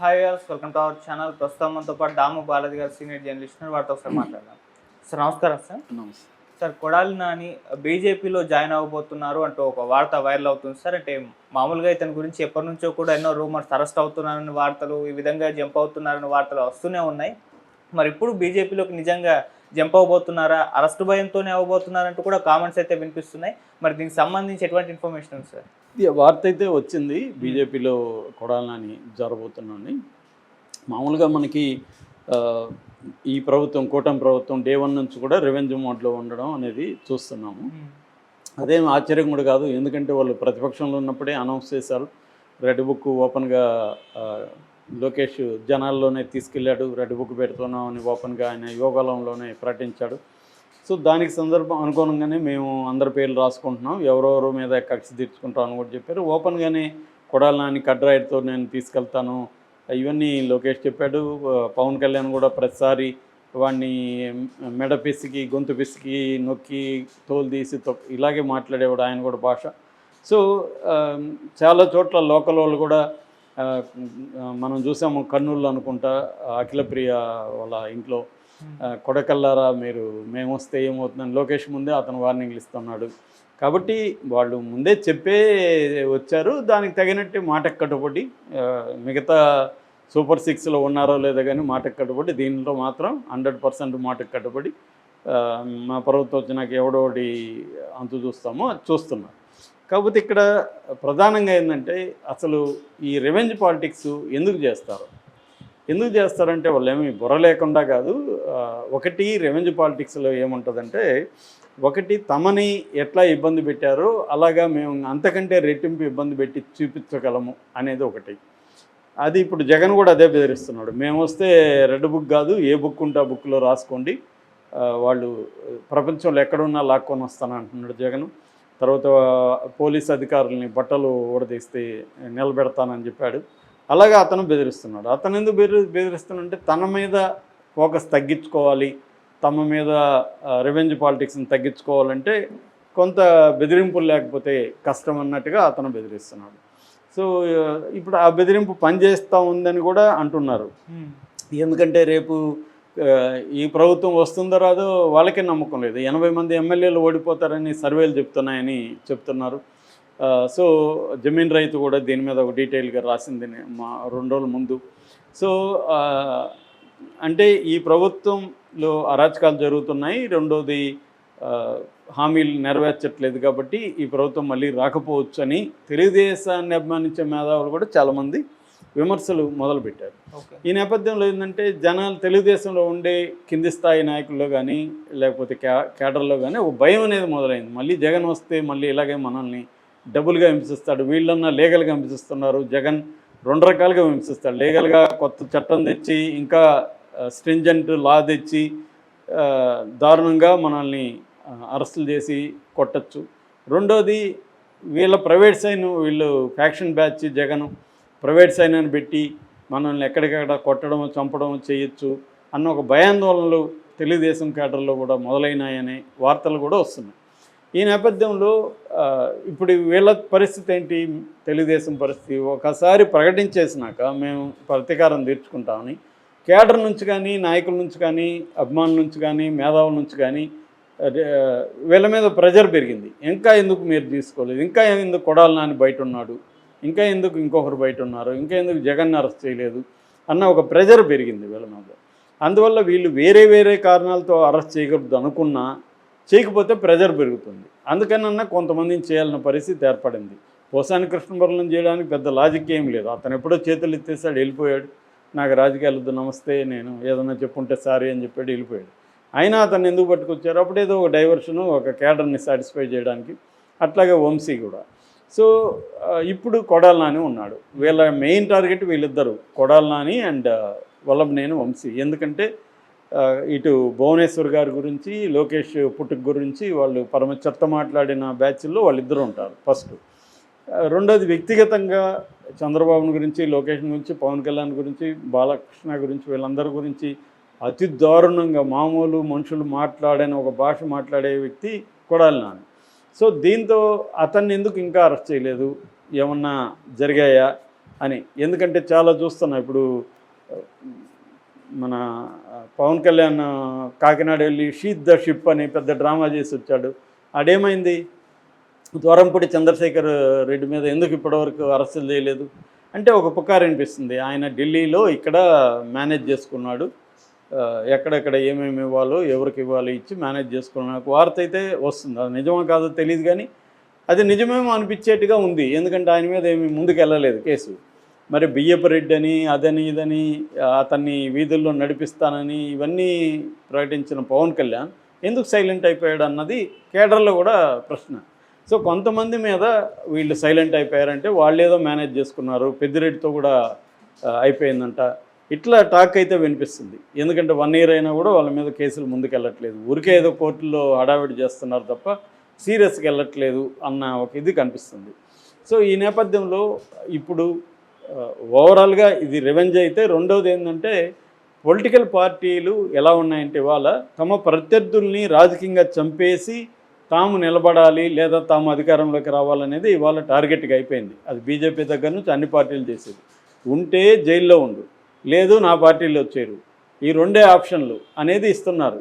Hi guys welcome to our channel ప్రస్తుతం మనతో పాటు దాము బాలాజీ గారు సీనియర్ జర్నలిస్ట్. వారితో ఒకసారి మాట్లాడదాం. సార్ నమస్కారం సార్ నమస్తే. సార్ కొడాలి నాని బీజేపీలో జాయిన్ అవ్వబోతున్నారు అంటూ ఒక వార్త వైరల్ అవుతుంది సార్ అంటే మామూలుగా ఇతని గురించి ఎప్పటి నుంచో కూడా ఎన్నో రూమర్స్ అరెస్ట్ అవుతున్నారని వార్తలు ఈ విధంగా జంప్ అవుతున్నారని వార్తలు వస్తూనే ఉన్నాయి. మరి ఇప్పుడు బీజేపీలోకి నిజంగా జంప్ అవ్వబోతున్నారా? అరెస్ట్ భయంతోనే అవ్వబోతున్నారంటూ కూడా కామెంట్స్ అయితే వినిపిస్తున్నాయి. మరి దీనికి సంబంధించి ఎటువంటి ఇన్ఫర్మేషన్ ఉంది సార్ వార్త అయితే వచ్చింది. బీజేపీలో కొడాలని జరబోతున్నాను మామూలుగా మనకి ఈ ప్రభుత్వం కూటమి ప్రభుత్వం డే వన్ నుంచి కూడా రెవెన్యూ మోడ్లో ఉండడం అనేది చూస్తున్నాము. అదేం ఆశ్చర్యం కూడా కాదు. ఎందుకంటే వాళ్ళు ప్రతిపక్షంలో ఉన్నప్పుడే అనౌన్స్ చేశారు. రెడ్ బుక్ ఓపెన్గా లోకేష్ జనాల్లోనే తీసుకెళ్ళాడు. రెడ్ బుక్ పెడుతున్నాం అని ఓపెన్గా ఆయన యోగాలంలోనే ప్రకటించాడు. సో దానికి సందర్భం అనుకోనంగానే మేము అందరి పేర్లు రాసుకుంటున్నాం. ఎవరెవరు మీద కక్ష తీర్చుకుంటాం అని కూడా చెప్పారు. ఓపెన్గానే కొడాలి నాని కడ్రాయిడ్తో నేను తీసుకెళ్తాను. ఇవన్నీ లోకేష్ చెప్పాడు. పవన్ కళ్యాణ్ కూడా ప్రతిసారి వాడిని మెడ పిసికి గొంతు పిసికి నొక్కి తోలు తీసి ఇలాగే మాట్లాడేవాడు ఆయన కూడా భాష. సో చాలా చోట్ల లోకల్ వాళ్ళు కూడా మనం చూసాము కర్నూలు అనుకుంటా అఖిలప్రియ వాళ్ళ ఇంట్లో కొడకల్లారా మీరు? మేము వస్తే ఏమవుతుందని లోకేష్ ముందే అతను వార్నింగ్లు ఇస్తున్నాడు. కాబట్టి వాళ్ళు ముందే చెప్పే వచ్చారు. దానికి తగినట్టు మాటకు కట్టుబడి మిగతా సూపర్ సిక్స్లో ఉన్నారో లేదో కానీ మాటకు కట్టుబడి దీనిలో మాత్రం హండ్రెడ్ పర్సెంట్ మాటకు కట్టుబడి మా ప్రభుత్వం వచ్చినాక ఎవడోటి అంతు చూస్తామో చూస్తున్నారు. కాకపోతే ఇక్కడ ప్రధానంగా ఏంటంటే అసలు ఈ రివెంజ్ పాలిటిక్స్ ఎందుకు చేస్తారు? ఎందుకు చేస్తారంటే వాళ్ళు ఏమి బుర్ర లేకుండా కాదు. ఒకటి రెవెన్యూ పాలిటిక్స్లో ఏముంటుందంటే ఒకటి తమని ఎట్లా ఇబ్బంది పెట్టారో అలాగా మేము అంతకంటే రెట్టింపు ఇబ్బంది పెట్టి చూపించగలము అనేది ఒకటి. అది ఇప్పుడు జగన్ కూడా అదే బెదిరిస్తున్నాడు. మేము వస్తే రెడ్ బుక్ కాదు ఏ బుక్ ఉంటే ఆ బుక్లో రాసుకోండి. వాళ్ళు ప్రపంచంలో ఎక్కడున్నా లాక్కొని వస్తాను అంటున్నాడు జగన్. తర్వాత పోలీస్ అధికారులని బట్టలు ఊడదీస్తే నిలబెడతానని చెప్పాడు. అలాగే అతను బెదిరిస్తున్నాడు. అతను ఎందుకు బెదిరి బెదిరిస్తున్నాడంటే తన మీద ఫోకస్ తగ్గించుకోవాలి తమ మీద రెవెన్యూ పాలిటిక్స్ని తగ్గించుకోవాలంటే కొంత బెదిరింపులు లేకపోతే కష్టం అన్నట్టుగా అతను బెదిరిస్తున్నాడు. సో ఇప్పుడు ఆ బెదిరింపు పనిచేస్తూ ఉందని కూడా అంటున్నారు. ఎందుకంటే రేపు ఈ ప్రభుత్వం వస్తుందో రాదో వాళ్ళకే నమ్మకం లేదు. ఎనభై మంది ఎమ్మెల్యేలు ఓడిపోతారని సర్వేలు చెప్తున్నాయని చెప్తున్నారు. సో జమీన్ రైతు కూడా దీని మీద ఒక డీటెయిల్గా రాసింది మా రెండు రోజుల ముందు. సో అంటే ఈ ప్రభుత్వంలో అరాచకాలు జరుగుతున్నాయి. రెండోది హామీలు నెరవేర్చట్లేదు కాబట్టి ఈ ప్రభుత్వం మళ్ళీ రాకపోవచ్చు అని తెలుగుదేశాన్ని అభిమానించే మేధావులు కూడా చాలామంది విమర్శలు మొదలుపెట్టారు. ఈ నేపథ్యంలో ఏంటంటే జనాలు తెలుగుదేశంలో ఉండే కింది స్థాయి నాయకుల్లో కానీ లేకపోతే క్యా కేడర్లో కానీ ఒక భయం అనేది మొదలైంది. మళ్ళీ జగన్ వస్తే మళ్ళీ ఇలాగే మనల్ని డబుల్గా హింసిస్తాడు. వీళ్ళన్నా లీగల్గా హింసిస్తున్నారు. జగన్ రెండు రకాలుగా హింసిస్తాడు లీగల్గా కొత్త చట్టం తెచ్చి ఇంకా స్ట్రింజెంట్ లా తెచ్చి దారుణంగా మనల్ని అరెస్టులు చేసి కొట్టచ్చు. రెండోది వీళ్ళ ప్రైవేట్ సైన్ వీళ్ళు ఫ్యాక్షన్ బ్యాచ్ జగన్ ప్రైవేట్ సైన్ అని పెట్టి మనల్ని ఎక్కడికక్కడ కొట్టడం చంపడం చేయొచ్చు అన్న ఒక భయాందోళనలు తెలుగుదేశం కేటర్లో కూడా మొదలైనాయనే వార్తలు కూడా వస్తున్నాయి. ఈ నేపథ్యంలో ఇప్పుడు వీళ్ళ పరిస్థితి ఏంటి? తెలుగుదేశం పరిస్థితి ఒకసారి ప్రకటించేసినాక మేము ప్రతీకారం తీర్చుకుంటామని కేడర్ నుంచి కానీ నాయకుల నుంచి కానీ అభిమానుల నుంచి కానీ మేధావుల నుంచి కానీ వీళ్ళ మీద ప్రెజర్ పెరిగింది. ఇంకా ఎందుకు మీరు తీసుకోలేదు? ఇంకా ఎందుకు కొడాలి నాని బయట ఉన్నాడు ఇంకా ఎందుకు ఇంకొకరు బయట ఉన్నారు ఇంకా ఎందుకు జగన్ అరెస్ట్ చేయలేదు? అన్న ఒక ప్రెజర్ పెరిగింది వీళ్ళ మీద. అందువల్ల వీళ్ళు వేరే వేరే కారణాలతో అరెస్ట్ చేయకూడదు అనుకున్నా చేయకపోతే ప్రెజర్ పెరుగుతుంది. అందుకనన్నా కొంతమందిని చేయాలన్న పరిస్థితి ఏర్పడింది. పోసాని కృష్ణబర్లం చేయడానికి పెద్ద లాజిక్ ఏం లేదు. అతను ఎప్పుడో చేతులు ఎత్తేసాడు వెళ్ళిపోయాడు. నాకు రాజకీయాలు నమస్తే నేను ఏదన్నా చెప్పుంటే సారీ అని చెప్పాడు వెళ్ళిపోయాడు. అయినా అతను ఎందుకు పట్టుకొచ్చారు? అప్పుడేదో ఒక డైవర్షను ఒక కేడర్ని సాటిస్ఫై చేయడానికి. అట్లాగే వంశీ కూడా. సో ఇప్పుడు కొడాలి నాని ఉన్నాడు. వీళ్ళ మెయిన్ టార్గెట్ వీళ్ళిద్దరు కొడాలి నాని అండ్ వల్లభనేని వంశీ. ఎందుకంటే ఇటు భువనేశ్వర్ గారి గురించి లోకేష్ పుట్టుక గురించి వాళ్ళు పరమ చెత్త మాట్లాడిన బ్యాచ్ల్లో వాళ్ళిద్దరూ ఉంటారు ఫస్ట్. రెండోది వ్యక్తిగతంగా చంద్రబాబుని గురించి లోకేష్ గురించి పవన్ కళ్యాణ్ గురించి బాలకృష్ణ గురించి వీళ్ళందరి గురించి అతి దారుణంగా మామూలు మనుషులు మాట్లాడని ఒక భాష మాట్లాడే వ్యక్తి కొడాలి నాని. సో దీంతో అతన్ని ఎందుకు ఇంకా అరెస్ట్ చేయలేదు? ఏమన్నా జరిగాయా? అని. ఎందుకంటే చాలా చూస్తున్నా ఇప్పుడు మన పవన్ కళ్యాణ్ కాకినాడ వెళ్ళి షీత్ ద షిప్ అని పెద్ద డ్రామా చేసి వచ్చాడు. అడేమైంది? ద్వారంపూడి చంద్రశేఖర్ రెడ్డి మీద ఎందుకు ఇప్పటివరకు అరెస్టులు చేయలేదు? అంటే ఒక పుకారు అనిపిస్తుంది. ఆయన ఢిల్లీలో ఇక్కడ మేనేజ్ చేసుకున్నాడు. ఎక్కడెక్కడ ఏమేమి ఇవ్వాలో ఎవరికి ఇవ్వాలో ఇచ్చి మేనేజ్ చేసుకున్నాడు. నాకు వార్త అయితే వస్తుంది. అది నిజమో కాదో తెలియదు కానీ అది నిజమేమో అనిపించేట్టుగా ఉంది. ఎందుకంటే ఆయన మీద ఏమి ముందుకు వెళ్ళలేదు కేసు. మరి బియ్యపు రెడ్డి అని అదని ఇదని అతన్ని వీధుల్లో నడిపిస్తానని ఇవన్నీ ప్రకటించిన పవన్ కళ్యాణ్ ఎందుకు సైలెంట్ అయిపోయాడు అన్నది కేడర్లో కూడా ప్రశ్న. సో కొంతమంది మీద వీళ్ళు సైలెంట్ అయిపోయారంటే వాళ్ళు ఏదో మేనేజ్ చేసుకున్నారు పెద్దిరెడ్డితో కూడా అయిపోయిందంట. ఇట్లా టాక్ అయితే వినిపిస్తుంది. ఎందుకంటే వన్ ఇయర్ అయినా కూడా వాళ్ళ మీద కేసులు ముందుకెళ్ళట్లేదు. ఊరికే ఏదో కోర్టులో హడావిడి చేస్తున్నారు తప్ప సీరియస్గా వెళ్ళట్లేదు అన్న ఒక ఇది కనిపిస్తుంది. సో ఈ నేపథ్యంలో ఇప్పుడు ఓవరాల్గా ఇది రివెంజ్ అయితే రెండవది ఏంటంటే పొలిటికల్ పార్టీలు ఎలా ఉన్నాయంటే ఇవాళ తమ ప్రత్యర్థుల్ని రాజకీయంగా చంపేసి తాము నిలబడాలి లేదా తాము అధికారంలోకి రావాలనేది ఇవాళ టార్గెట్గా అయిపోయింది. అది బీజేపీ దగ్గర నుంచి అన్ని పార్టీలు చేసేది. ఉంటే జైల్లో ఉండు లేదు నా పార్టీలో వచ్చేరు ఈ రెండే ఆప్షన్లు అనేది ఇస్తున్నారు.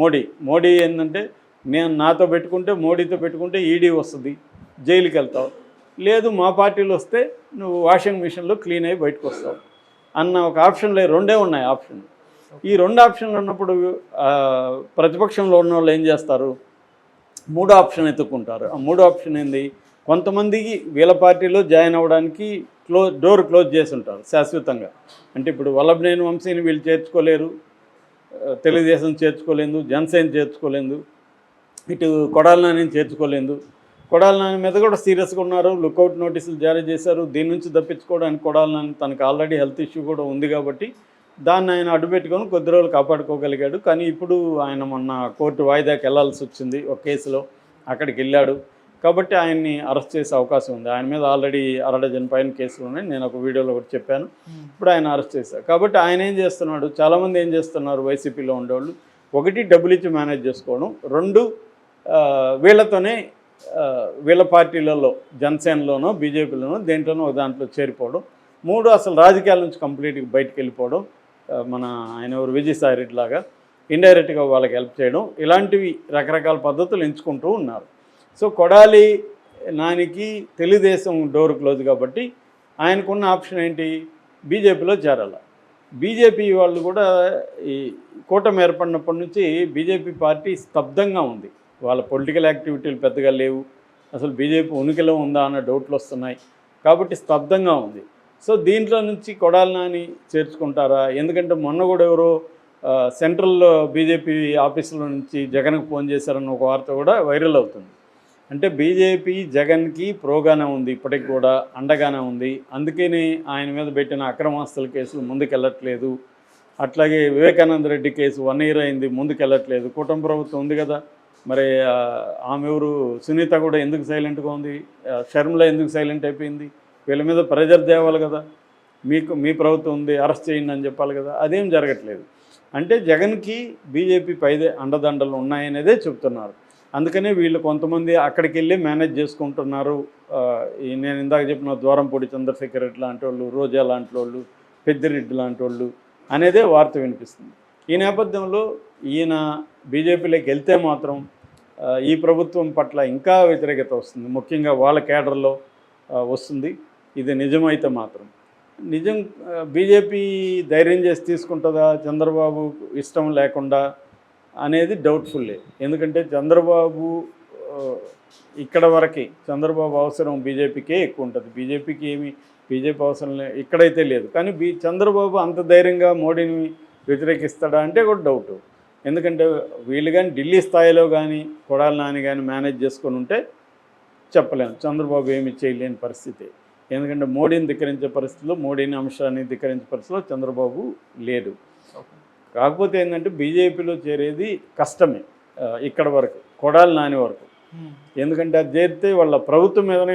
మోడీ. మోడీ ఏంటంటే నేను నాతో పెట్టుకుంటే మోడీతో పెట్టుకుంటే ఈడీ వస్తుంది జైలుకి వెళ్తావు లేదు మా పార్టీలో వస్తే నువ్వు వాషింగ్ మిషన్లో క్లీన్ అయ్యి బయటకు వస్తావు. అన్న ఒక ఆప్షన్లే రెండే ఉన్నాయి ఆప్షన్. ఈ రెండు ఆప్షన్లు ఉన్నప్పుడు ప్రతిపక్షంలో ఉన్న వాళ్ళు ఏం చేస్తారు? మూడో ఆప్షన్ ఎత్తుక్కుంటారు. ఆ మూడో ఆప్షన్ ఏంది? కొంతమందికి వీళ్ళ పార్టీలో జాయిన్ అవ్వడానికి క్లో డోర్ క్లోజ్ చేసి ఉంటారు శాశ్వతంగా. అంటే ఇప్పుడు వల్లభనేని వంశీని వీళ్ళు చేర్చుకోలేరు తెలుగుదేశం చేర్చుకోలేదు జనసేన చేర్చుకోలేదు ఇటు కొడాల చేర్చుకోలేదు కొడాల నాని మీద కూడా సీరియస్గా ఉన్నారు. లుకౌట్ నోటీసులు జారీ చేశారు. దీని నుంచి తప్పించుకోవడానికి కొడాల నాని తనకు ఆల్రెడీ హెల్త్ ఇష్యూ కూడా ఉంది కాబట్టి దాన్ని ఆయన అడ్డుపెట్టుకొని కొద్ది రోజులు కాపాడుకోగలిగాడు. కానీ ఇప్పుడు ఆయన మొన్న కోర్టు వాయిదాకి వెళ్ళాల్సి వచ్చింది ఒక కేసులో. అక్కడికి వెళ్ళాడు. కాబట్టి ఆయన్ని అరెస్ట్ చేసే అవకాశం ఉంది. ఆయన మీద ఆల్రెడీ అరడజన్ పైన కేసులు ఉన్నాయి. నేను ఒక వీడియోలో కూడా చెప్పాను. ఇప్పుడు ఆయన అరెస్ట్ చేశారు. కాబట్టి ఆయన ఏం చేస్తున్నాడు? చాలామంది ఏం చేస్తున్నారు? వైసీపీలో ఉండేవాళ్ళు. ఒకటి డబ్బులు ఇచ్చి మేనేజ్ చేసుకోవడం. రెండు వీళ్ళతోనే వీళ్ళ పార్టీలలో జనసేనలోనో బీజేపీలోనో దేంట్లోనో ఒక దాంట్లో చేరిపోవడం. మూడు అసలు రాజకీయాల నుంచి కంప్లీట్గా బయటకు వెళ్ళిపోవడం మన ఆయన ఎవరు? విజయసాయి రెడ్డి లాగా ఇండైరెక్ట్గా వాళ్ళకి హెల్ప్ చేయడం ఇలాంటివి రకరకాల పద్ధతులు ఎంచుకుంటూ ఉన్నారు. సో కొడాలి నానికి తెలుగుదేశం డోర్ క్లోజ్ కాబట్టి ఆయనకున్న ఆప్షన్ ఏంటి? బీజేపీలో చేరాల. బీజేపీ వాళ్ళు కూడా ఈ కూటమి ఏర్పడినప్పటి నుంచి బీజేపీ పార్టీ స్తబ్దంగా ఉంది. వాళ్ళ పొలిటికల్ యాక్టివిటీలు పెద్దగా లేవు. అసలు బీజేపీ ఉనికిలో ఉందా అన్న డౌట్లు వస్తున్నాయి. కాబట్టి స్తబ్దంగా ఉంది. సో దీంట్లో నుంచి కొడాలి నాని చేర్చుకుంటారా? ఎందుకంటే మొన్న కూడా ఎవరో సెంట్రల్ బీజేపీ ఆఫీసుల నుంచి జగన్కి ఫోన్ చేశారన్న ఒక వార్త కూడా వైరల్ అవుతుంది. అంటే బీజేపీ జగన్కి ప్రోగానే ఉంది ఇప్పటికి కూడా అండగానే ఉంది. అందుకని ఆయన మీద పెట్టిన అక్రమాస్తుల కేసులు ముందుకెళ్ళట్లేదు. అట్లాగే Vivekananda Reddy case one year అయింది ముందుకెళ్ళట్లేదు. కూటమి ప్రభుత్వం ఉంది కదా. మరి ఆమె ఎవరు సునీత కూడా ఎందుకు సైలెంట్గా ఉంది? షర్మిల ఎందుకు సైలెంట్ అయిపోయింది? వీళ్ళ మీద ప్రెజర్ తేవాలి కదా. మీకు మీ ప్రభుత్వం ఉంది అరెస్ట్ చేయండి అని చెప్పాలి కదా. అదేం జరగట్లేదు. అంటే జగన్కి బీజేపీ పైదే అండదండలు ఉన్నాయనేదే చెప్తున్నారు. అందుకనే వీళ్ళు కొంతమంది అక్కడికి వెళ్ళి మేనేజ్ చేసుకుంటున్నారు. నేను ఇందాక చెప్పిన ద్వారంపూడి చంద్రశేఖర్ రెడ్డి లాంటి వాళ్ళు రోజా లాంటి వాళ్ళు పెద్దిరెడ్డి లాంటి వాళ్ళు అనేదే వార్త వినిపిస్తుంది. ఈ నేపథ్యంలో ఈయన బీజేపీలోకి వెళ్తే మాత్రం ఈ ప్రభుత్వం పట్ల ఇంకా వ్యతిరేకత వస్తుంది. ముఖ్యంగా వాళ్ళ కేడర్లో వస్తుంది. ఇది నిజమైతే మాత్రం. నిజం బీజేపీ ధైర్యం చేసి తీసుకుంటుందా? చంద్రబాబు ఇష్టం లేకుండా అనేది డౌట్ఫుల్లే. ఎందుకంటే చంద్రబాబు ఇక్కడ వరకే చంద్రబాబు అవసరం బీజేపీకే ఎక్కువ ఉంటుంది. బీజేపీకి ఏమి బీజేపీ అవసరం లే ఇక్కడైతే లేదు. కానీ బీ చంద్రబాబు అంత ధైర్యంగా మోడీని వ్యతిరేకిస్తాడా అంటే కూడా డౌట్. ఎందుకంటే వీళ్ళు కానీ ఢిల్లీ స్థాయిలో కానీ కొడాలి నాని కానీ మేనేజ్ చేసుకొని ఉంటే చెప్పలేము చంద్రబాబు ఏమి చేయలేని పరిస్థితి. ఎందుకంటే మోడీని ధిక్కరించే పరిస్థితిలో మోడీని అంశాన్ని ధిక్కరించే పరిస్థితిలో చంద్రబాబు లేడు. కాకపోతే ఏంటంటే బీజేపీలో చేరేది కష్టమే ఇక్కడ వరకు కొడాలి నాని వరకు. ఎందుకంటే అది చేరితే వాళ్ళ ప్రభుత్వం మీదనే